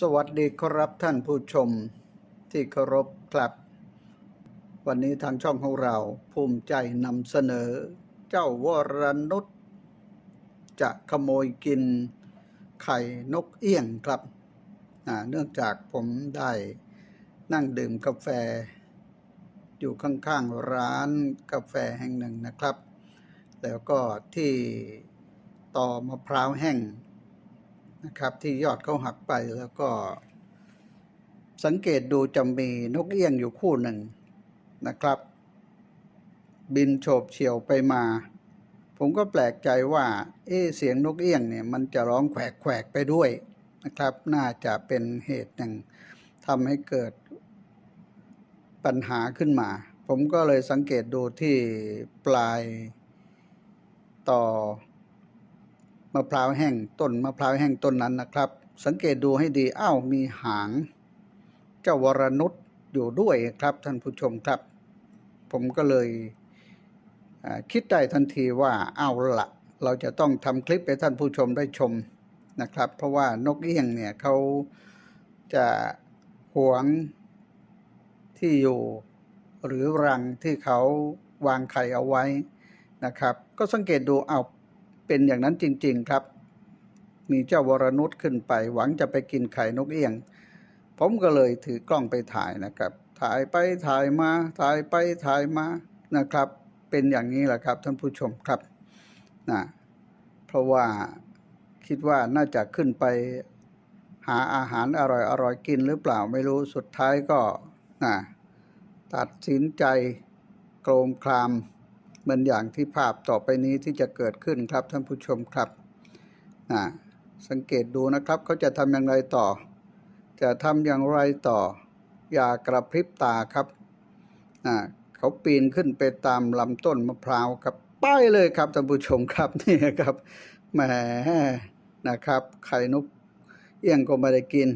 สวัสดีครับท่านผู้ชมที่เคารพครับ วันนี้ทางช่องของเราภูมิใจนำเสนอ เจ้าวรนุชจะขโมยกินไข่นกเอี้ยงครับเนื่องจากผมได้นั่งดื่มกาแฟ อยู่ข้างๆร้านกาแฟแห่งหนึ่งนะครับ แล้วก็ที่ต่อมะพร้าวแห้ง นะครับที่ยอดเขาหักไปแล้วก็ สังเกตดูจะมีนกเอี้ยงอยู่คู่หนึ่งนะครับ บินโฉบเฉี่ยวไปมา ผมก็แปลกใจว่า เอ๊เสียงนกเอี้ยงเนี่ยมันจะร้องแขวกๆไปด้วยนะครับ น่าจะเป็นเหตุหนึ่งทำให้เกิดปัญหาขึ้นมา ผมก็เลยสังเกตดูที่ปลายต่อ มะพร้าวแห้งต้นมะพร้าวแห้งต้นนั้นนะครับ สังเกตดูให้ดีอ้าวมีหาง เจ้าวรนุชอยู่ด้วยครับท่านผู้ชมครับ ผมก็เลยคิดได้ทันทีว่าเอาวละเราจะต้องทำคลิปให้ท่านผู้ชมได้ชมนะครับ เพราะว่านกเอี้ยงเนี่ยเขาจะหวงที่อยู่หรือรังที่เขาวางไข่เอาไว้นะครับ ก็สังเกตดูเอา เป็นอย่างนั้นจริง ๆ ครับ มีเจ้าวรนุชขึ้นไป หวังจะไปกินไข่นกเอี้ยง ผมก็เลยถือกล้องไปถ่ายนะครับ ถ่ายไปถ่ายมา ถ่ายไปถ่ายมานะครับ เป็นอย่างนี้แหละครับท่านผู้ชมครับนะเพราะว่าคิดว่าน่าจะขึ้นไปหาอาหารอร่อยๆกินหรือเปล่าไม่รู้สุดท้ายก็นะตัดสินใจโกรมคลาม เหมือนอย่างที่ภาพต่อไปนี้ที่จะเกิดขึ้นครับท่านผู้ชมครับนะสังเกตดูนะครับเขาจะทำอย่างไรต่อ จะทำอย่างไรต่อ อย่ากระพริบตาครับเขาปีนขึ้นไปตามลำต้นมะพร้าวครับไปเลยครับท่านผู้ชมครับนี่ครับแหมนะครับ ไข่นกเอี้ยงก็ไม่ได้กิน